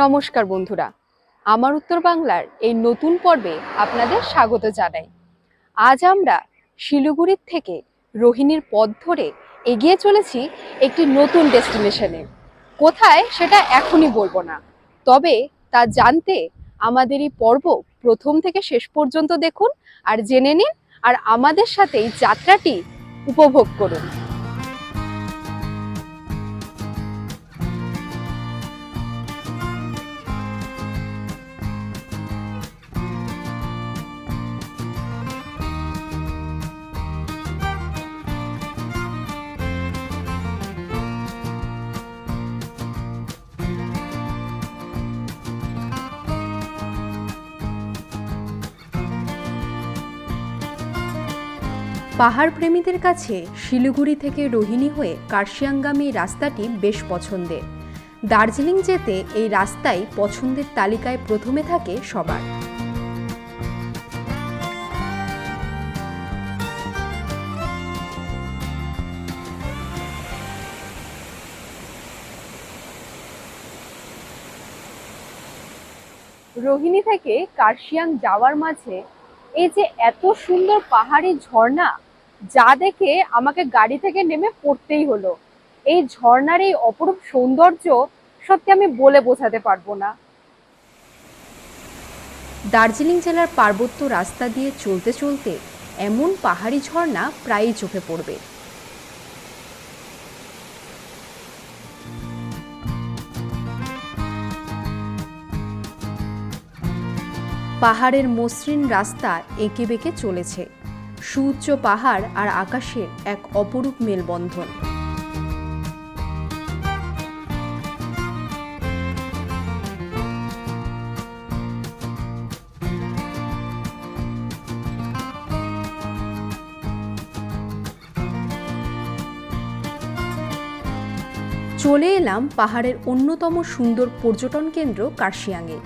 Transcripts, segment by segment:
নমস্কার বন্ধুরা। আমার উত্তর বাংলার এই নতুন পর্বে আপনাদের স্বাগত জানাই। আজ আমরা শিলিগুড়ির থেকে রোহিণীর পথ ধরে এগিয়ে চলেছি একটি নতুন ডেস্টিনেশনে। কোথায় সেটা এখনই বলব না। তবে তা জানতে আমাদের এই পর্ব প্রথম থেকে শেষ পর্যন্ত দেখুন আর জেনে নিন আর আমাদের সাথে এই যাত্রাটি উপভোগ করুন। পাহাড় প্রেমীদের কাছে শিলিগুড়ি থেকে রোহিণী হয়ে কার্শিয়াঙ্গামী রাস্তাটি বেশ পছন্দের। দার্জিলিং যেতে এই রাস্তাই পছন্দের তালিকায় প্রথমে থাকে সবার। রোহিণী থেকে কার্শিয়াং যাওয়ার মাঝে এই যে এত সুন্দর পাহাড়ি ঝর্ণা যা দেখে আমাকে গাড়ি থেকে নেমে পড়তেই হলো। এই ঝর্ণার এই অপরূপ সৌন্দর্য সত্যি আমি বলে বোঝাতে পারব না। দার্জিলিং জেলার পার্বত্য রাস্তা দিয়ে চলতে চলতে এমন পাহাড়ি ঝর্ণা প্রায়ই চোখে পড়বে। পাহাড়ের মসৃণ রাস্তা এঁকে বেঁকে চলেছে। সুউচ্চ পাহাড় আর আকাশের এক অপরূপ মেলবন্ধন। চলে এলাম পাহাড়ের অন্যতম সুন্দর পর্যটন কেন্দ্র কার্শিয়াংয়ে।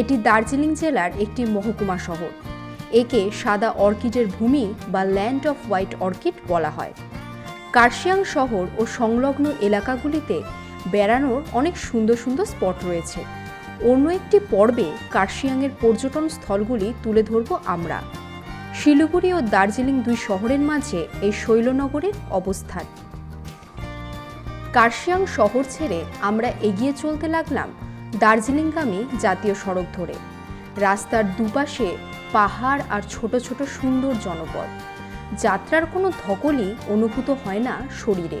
এটি দার্জিলিং জেলার একটি মহকুমা শহর। একে সাদা অর্কিডের ভূমি বা ল্যান্ড অফ হোয়াইট অর্কিড বলা হয়। কার্শিয়াং শহর ও সংলগ্ন এলাকাগুলিতে বেড়ানোর অনেক সুন্দর সুন্দর স্পট রয়েছে। অন্য একটি পর্বে কার্শিয়াংয়ের পর্যটন স্থলগুলি তুলে ধরব আমরা। শিলিগুড়ি ও দার্জিলিং দুই শহরের মাঝে এই শৈলনগরের অবস্থান। কার্শিয়াং শহর ছেড়ে আমরা এগিয়ে চলতে লাগলাম দার্জিলিংগামী জাতীয় সড়ক ধরে। রাস্তার দুপাশে পাহাড় আর ছোট ছোট সুন্দর জনপদ। যাত্রার কোনো ধকলই অনুভূত হয় না শরীরে।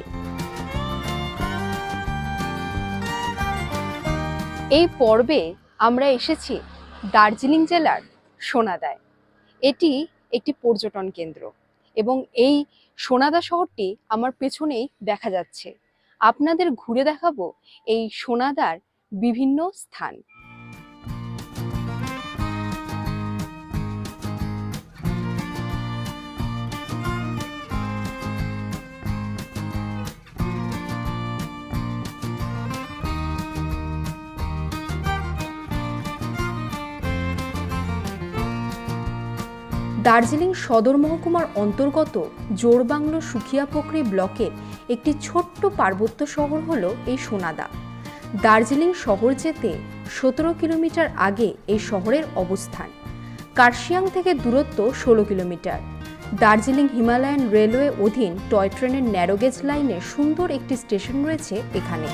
এই পর্বে আমরা এসেছি দার্জিলিং জেলার সোনাদায়। এটি একটি পর্যটন কেন্দ্র এবং এই সোনাদা শহরটি আমার পেছনেই দেখা যাচ্ছে। আপনাদের ঘুরে দেখাবো এই সোনাদার বিভিন্ন স্থান। দার্জিলিং সদর মহকুমার অন্তর্গত জোরবাংলো সুখিয়াপকরি ব্লকের একটি ছোট্ট পার্বত্য শহর হলো এই সোনাদা। দার্জিলিং শহর যেতে সতেরো কিলোমিটার আগে এই শহরের অবস্থান। কার্শিয়াং থেকে দূরত্ব ষোলো কিলোমিটার। দার্জিলিং হিমালয়ান রেলওয়ে অধীন টয় ট্রেনের ন্যারোগেজ লাইনে সুন্দর একটি স্টেশন রয়েছে এখানে।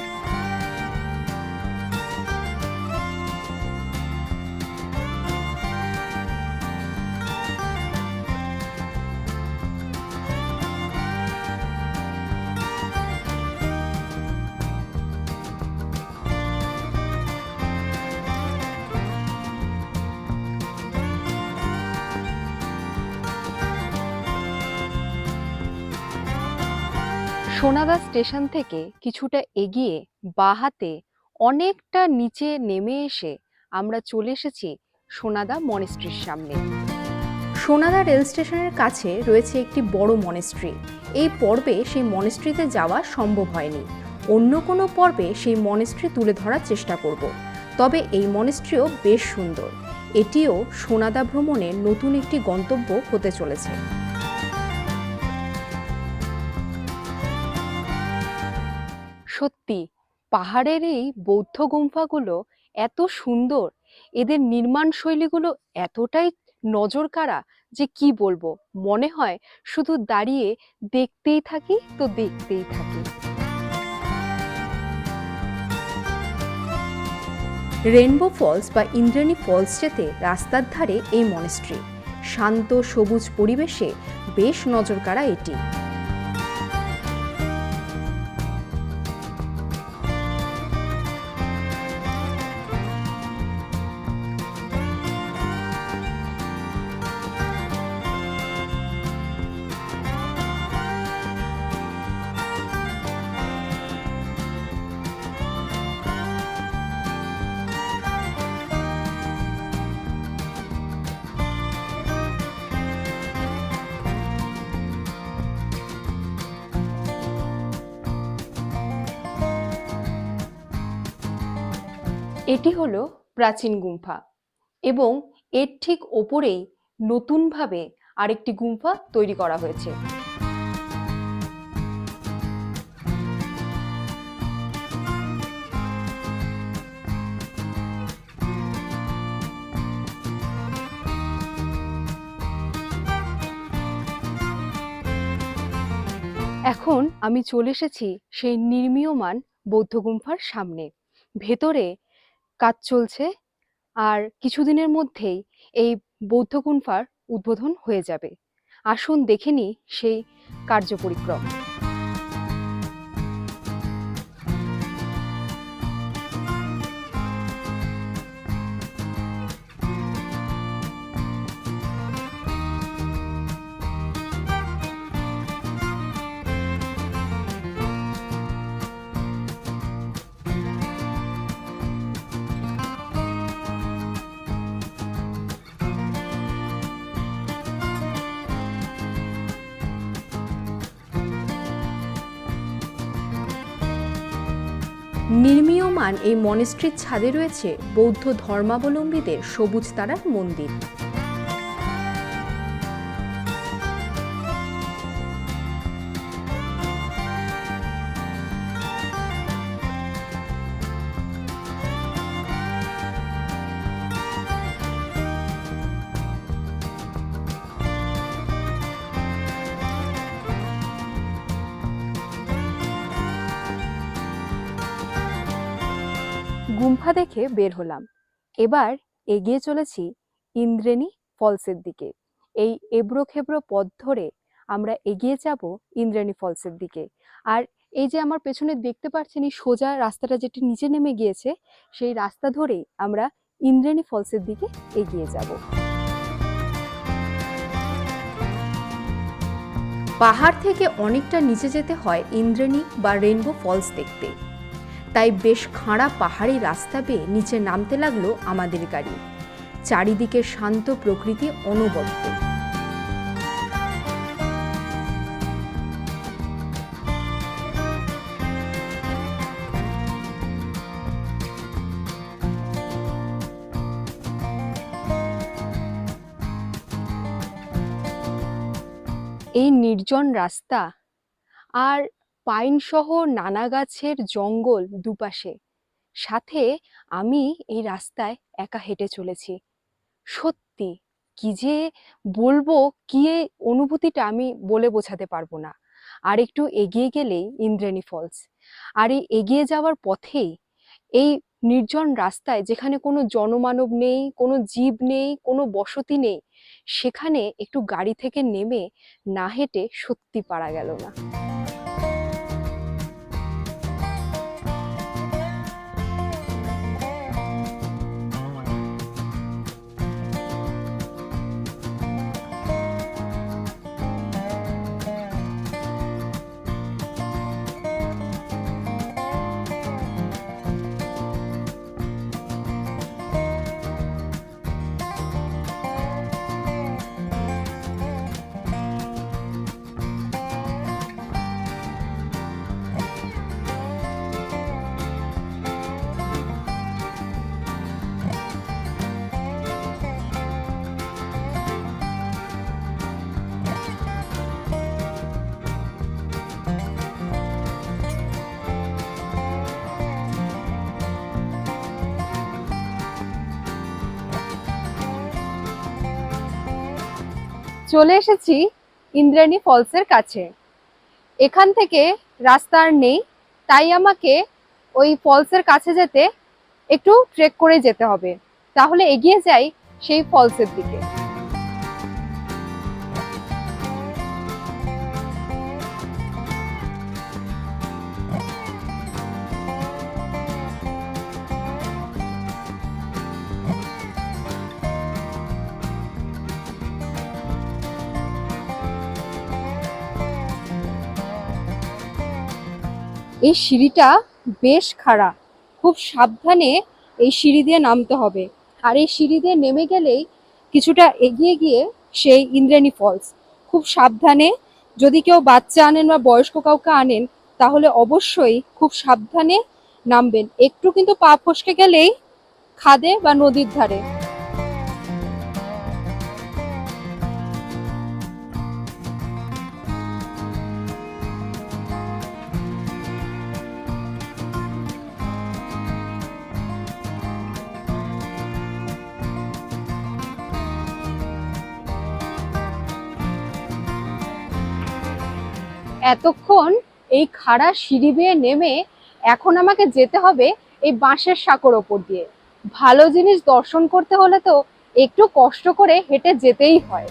সোনাদা স্টেশন থেকে কিছুটা এগিয়ে বাহাতে অনেকটা নিচে নেমে এসে আমরা চলে এসেছি সোনাদা মনেস্ট্রির সামনে। সোনাদা রেল স্টেশনের কাছে রয়েছে একটি বড় মনেস্ট্রি। এই পর্বে সেই মনেস্ট্রিতে যাওয়া সম্ভব হয়নি। অন্য কোনো পর্বে সেই মনেস্ট্রি তুলে ধরার চেষ্টা করব। তবে এই মনেস্ট্রিও বেশ সুন্দর। এটিও সোনাদা ভ্রমণের নতুন একটি গন্তব্য হতে চলেছে। সত্যি, পাহাড়ের এই বৌদ্ধ গুম্ফাগুলো এত সুন্দর, এদের নির্মাণ শৈলীগুলো এতটাই নজর কাড়া যে কি বলব, মনে হয় শুধু দাঁড়িয়ে দেখতেই থাকি তো দেখতেই থাকি। রেনবো ফলস বা ইন্দ্রাণী ফলস যেতে রাস্তার ধারে এই মনেস্ট্রি শান্ত সবুজ পরিবেশে বেশ নজর কাড়া এটি। এটি হলো প্রাচীন গুম্ফা এবং এর ঠিক ওপরেই নতুনভাবে আরেকটি গুম্ফা তৈরি করা হয়েছে। এখন আমি চলে এসেছি সেই নির্মীয়মান বৌদ্ধ গুম্ফার সামনে। ভেতরে কাজ চলছে। আর কিছুদিনের মধ্যেই এই বৌদ্ধ গুনফার উদ্বোধন হয়ে যাবে। আসুন দেখে নিই সেই কার্য নির্মীয়মান এই মনেস্ট্রির ছাদে রয়েছে বৌদ্ধ ধর্মাবলম্বীদের সবুজ তারার মন্দির। দেখে বের হলাম। এবার এগিয়ে চলেছি ইন্দ্রেণী ফলসের দিকে। এই এবড়ো খেবড়ো পথ ধরে আমরা এগিয়ে যাব ইন্দ্রাণী ফলসের দিকে। আর এই যে আমার পেছনে দেখতে পাচ্ছেন এই সোজা রাস্তাটা যেটি নিচে নেমে গিয়েছে, সেই রাস্তা ধরেই আমরা ইন্দ্রাণী ফলসের দিকে এগিয়ে যাব। পাহাড় থেকে অনেকটা নিচে যেতে হয় ইন্দ্রাণী বা রেনবো ফলস দেখতে। তাই বেশ খাঁড়া পাহাড়ি রাস্তা পেয়ে নিচে নামতে লাগল আমাদের গাড়ি। চারিদিকে শান্ত প্রকৃতি অনবদ্য এই নির্জন রাস্তা আর পাইন সহ নানা গাছের জঙ্গল দুপাশে। সাথে আমি এই রাস্তায় একা হেঁটে চলেছি। সত্যি, কি যে বলব, কি অনুভূতিটা আমি বলে বোঝাতে পারব না। আর একটু এগিয়ে গেলেই ইন্দ্রেণী ফলস। আর এই এগিয়ে যাওয়ার পথেই এই নির্জন রাস্তায় যেখানে কোনো জনমানব নেই, কোনো জীব নেই, কোনো বসতি নেই, সেখানে একটু গাড়ি থেকে নেমে না হেঁটে সত্যি পারা গেল না। চলে এসেছি ইন্দ্রাণী ফলসের কাছে। এখান থেকে রাস্তা আর নেই, তাই আমাকে ওই ফলসের কাছে যেতে একটু ট্রেক করে যেতে হবে। তাহলে এগিয়ে যাই সেই ফলসের দিকে। এই সিঁড়িটা বেশ খাড়া। খুব সাবধানে এই সিঁড়ি দিয়ে নামতে হবে। আর এই সিঁড়ি দিয়ে নেমে গেলেই কিছুটা এগিয়ে গিয়ে সেই ইন্দ্রাণী ফলস খুব সাবধানে যদি কেউ বাচ্চা আনেন বা বয়স্ক কাউকে আনেন, তাহলে অবশ্যই খুব সাবধানে নামবেন। একটু কিন্তু পা ফসকে গেলেই খাদে বা নদীর ধারে। এতক্ষণ এই খাড়া সিঁড়ি বেয়ে নেমে এখন আমাকে যেতে হবে এই বাঁশের সাঁকোর ওপর দিয়ে। ভালো জিনিস দর্শন করতে হলে তো একটু কষ্ট করে হেঁটে যেতেই হয়।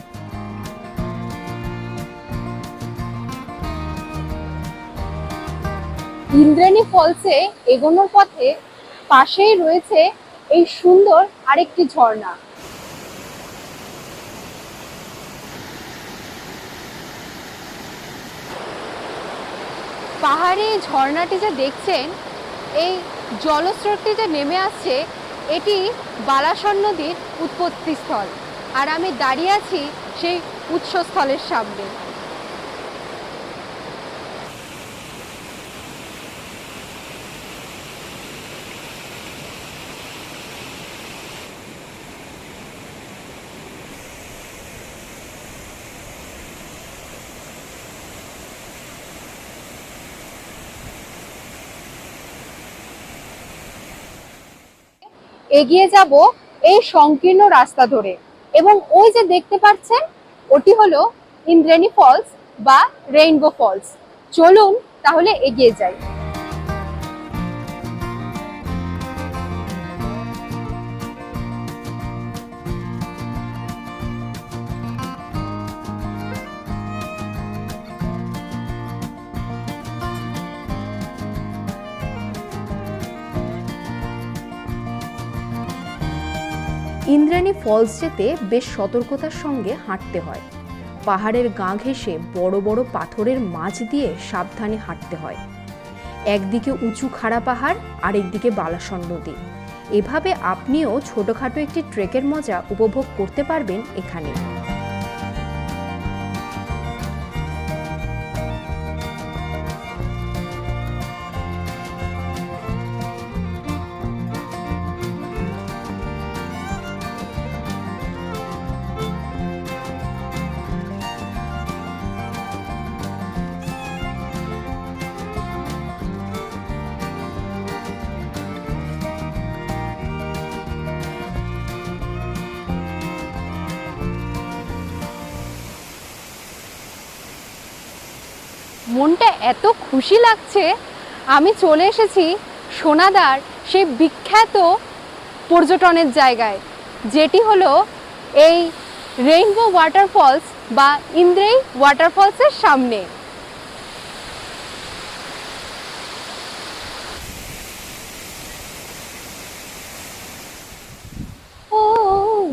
ইন্দ্রাণী ফলসে এগোনোর পথে পাশেই রয়েছে এই সুন্দর আরেকটি ঝর্ণা। পাহাড়ে এই ঝর্ণাটি যে দেখছেন, এই জলস্রোতটি যে নেমে আসছে, এটি বালাসর নদীর উৎপত্তিস্থল। আর আমি দাঁড়িয়ে আছি সেই উৎসস্থলের সামনে। এগিয়ে যাব এই সংকীর্ণ রাস্তা ধরে। এবং ওই যে দেখতে পাচ্ছেন, ওটি হলো ইন্দ্রাণী ফলস বা রেইনবো ফলস। চলুন তাহলে এগিয়ে যাই। ইন্দ্রাণী ফলস যেতে বেশ সতর্কতার সঙ্গে হাঁটতে হয়। পাহাড়ের গা ঘেঁষে বড় বড় পাথরের মাঝ দিয়ে সাবধানে হাঁটতে হয়। একদিকে উঁচু খাড়া পাহাড়, আরেকদিকে বালাসন নদী। এভাবে আপনিও ছোটখাটো একটি ট্রেকের মজা উপভোগ করতে পারবেন এখানে। এত খুশি লাগছে। আমি চলে এসেছি সোনাদার সেই বিখ্যাত পর্যটনের জায়গায়, যেটি হলো এই রেইনবো ওয়াটারফলস বা ইন্দ্রেই ওয়াটারফলসের সামনে। ও,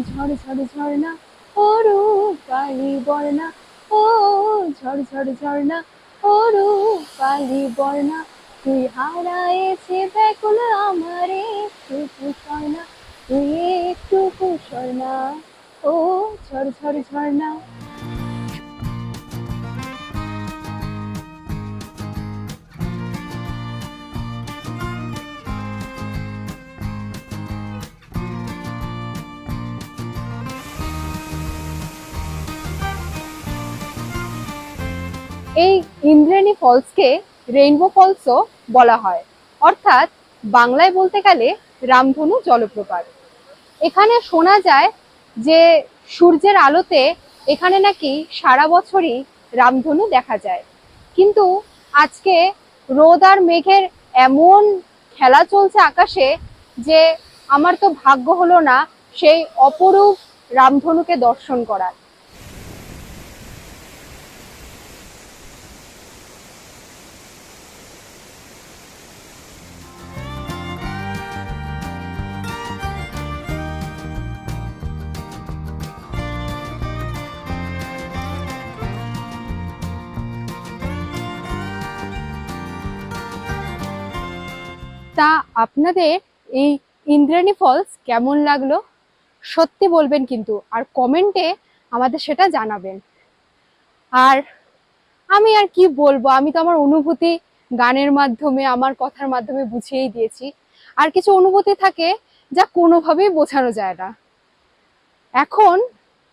ঝড় ঝড়, ঝর্ণা ওরু কালি বর্ণা। ও, ঝড় ঝড়, ঝর্ণা ওরু কালি বর্ণা, তুই হারায়েছে ব্যাকুল আমারে একটু তুই একটু স্বর্ণা ও ঝর ঝর ঝর্ণা। এই ইন্দ্রাণী ফলসকে রেইনবো ফলসও বলা হয়। অর্থাৎ বাংলায় বলতে গেলে রামধনু জলপ্রপাত। এখানে শোনা যায় যে সূর্যের আলোতে এখানে নাকি সারা বছরই রামধনু দেখা যায়। কিন্তু আজকে রোদ আর মেঘের এমন খেলা চলছে আকাশে যে আমার তো ভাগ্য হলো না সেই অপরূপ রামধনুকে দর্শন করার। তা আপনাদের এই ইন্দ্রাণী ফলস কেমন লাগল? সত্যি বলবেন কিন্তু, আর কমেন্টে আমাদের সেটা জানাবেন। আর আমি আর কি বলব, আমি তো আমার অনুভূতি গানের মাধ্যমে, আমার কথার মাধ্যমে বুঝিয়েই দিয়েছি। আর কিছু অনুভূতি থাকে যা কোনোভাবেই বোঝানো যায় না। এখন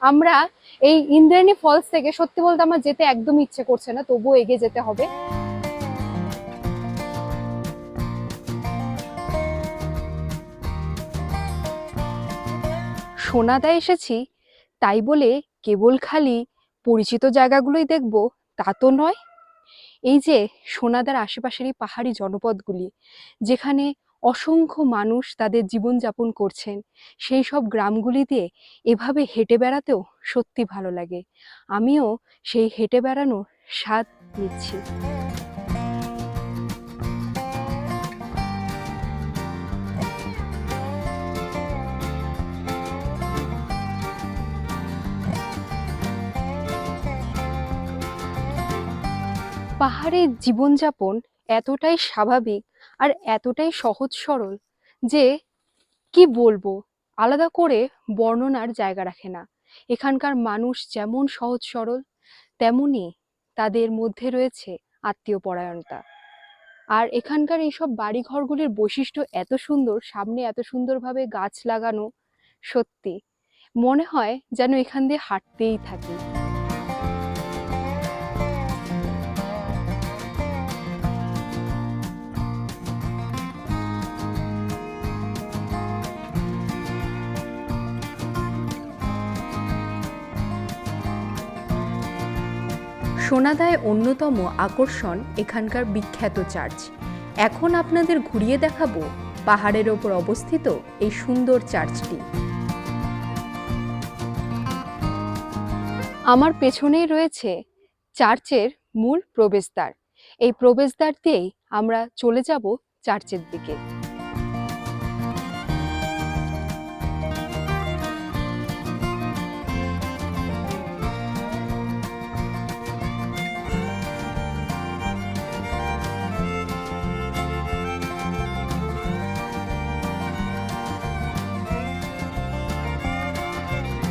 আমরা এই ইন্দ্রাণী ফলস থেকে, সত্যি বলতে আমার যেতে একদম ইচ্ছে করছে না, তবুও এগিয়ে যেতে হবে। সোনাদা এসেছি, তাই বলে কেবল খালি পরিচিত জায়গাগুলোই দেখব, তা তো নয়। এই যে সোনাদার আশেপাশের এই পাহাড়ি জনপদগুলি, যেখানে অসংখ্য মানুষ তাদের জীবনযাপন করছেন, সেই সব গ্রামগুলি দিয়ে এভাবে হেঁটে বেড়াতেও সত্যি ভালো লাগে। আমিও সেই হেঁটে বেড়ানোর স্বাদ নিচ্ছি। পাহাড়ের জীবনযাপন এতটাই স্বাভাবিক আর এতটাই সহজ সরল যে কি বলব? আলাদা করে বর্ণনার জায়গা রাখে না। এখানকার মানুষ যেমন সহজ সরল, তেমনি তাদের মধ্যে রয়েছে আত্মীয় পরায়ণতা আর এখানকার এইসব বাড়িঘরগুলির বৈশিষ্ট্য এত সুন্দর, সামনে এত সুন্দরভাবে গাছ লাগানো সত্যি। মনে হয় যেন এখান দিয়ে হাঁটতেই থাকি। সোনাদায় অন্যতম আকর্ষণ এখানকার বিখ্যাত চার্চ। এখন আপনাদের ঘুরিয়ে দেখাবো পাহাড়ের ওপর অবস্থিত এই সুন্দর চার্চটি। আমার পেছনেই রয়েছে চার্চের মূল প্রবেশদ্বার। এই প্রবেশদ্বার দিয়েই আমরা চলে যাব চার্চের দিকে।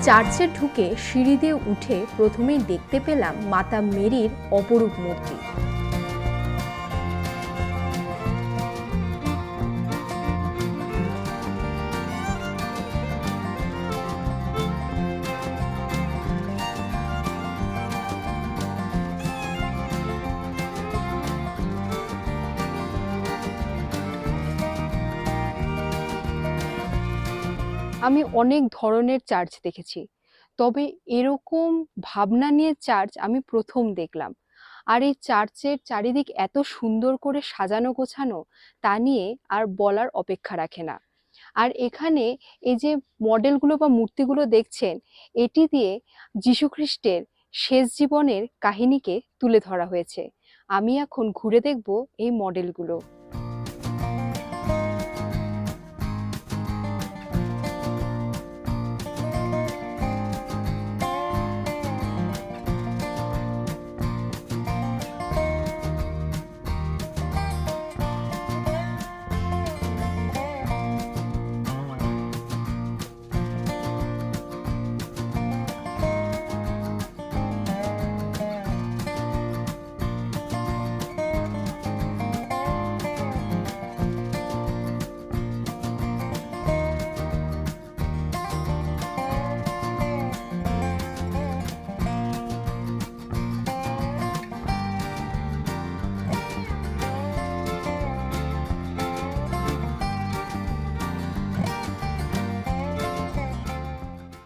চার্চে ঢুকে সিঁড়ি দিয়ে উঠে প্রথমেই দেখতে পেলাম মাতা মেরির অপরূপ মূর্তি। আমি অনেক ধরনের চার্চ দেখেছি। তবে এরকম ভাবনা নিয়ে চার্চ আমি প্রথম দেখলাম। আর এই চার্চের চারিদিক এত সুন্দর করে সাজানো গোছানো, তা নিয়ে আর বলার অপেক্ষা রাখে না। আর এখানে এই যে মডেলগুলো বা মূর্তিগুলো দেখছেন, এটি দিয়ে যীশুখ্রিস্টের শেষ জীবনের কাহিনীকে তুলে ধরা হয়েছে। আমি এখন ঘুরে দেখব এই মডেলগুলো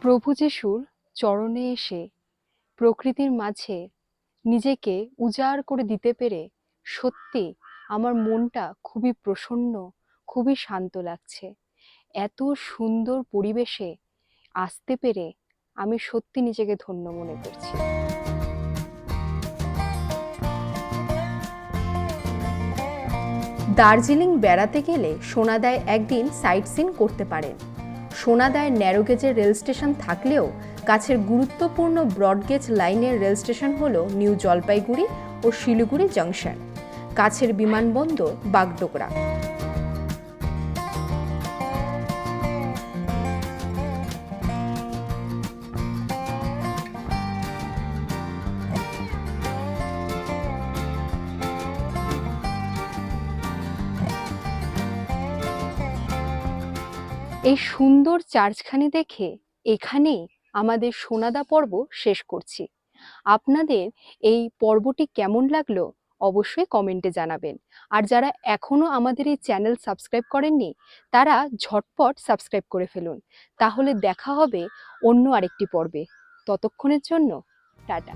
প্রভু যিশুর চরণে এসে প্রকৃতির মাঝে নিজেকে উজাড় করে দিতে পেরে, সত্যি আমার মনটা খুবই প্রসন্ন, খুবই শান্ত লাগছে। এত সুন্দর পরিবেশে আসতে পেরে আমি সত্যি নিজেকে ধন্য মনে করছি। দার্জিলিং বেড়াতে গেলে সোনাদায় একদিন সাইট সিন করতে পারেন সোনাদায় ন্যারোগেজের রেল স্টেশন থাকলেও কাছের গুরুত্বপূর্ণ ব্রডগেজ লাইনের রেল স্টেশন হল নিউ জলপাইগুড়ি ও শিলিগুড়ি জংশন কাছের বিমানবন্দর বাগডোগরা। এই সুন্দর চার্চখানি দেখে এখানেই আমাদের সোনাদা পর্ব শেষ করছি। আপনাদের এই পর্বটি কেমন লাগল অবশ্যই কমেন্টে জানাবেন। আর যারা এখনও আমাদের এই চ্যানেল সাবস্ক্রাইব করেননি, তারা ঝটপট সাবস্ক্রাইব করে ফেলুন। তাহলে দেখা হবে অন্য আরেকটি পর্বে। ততক্ষণের জন্য টাটা।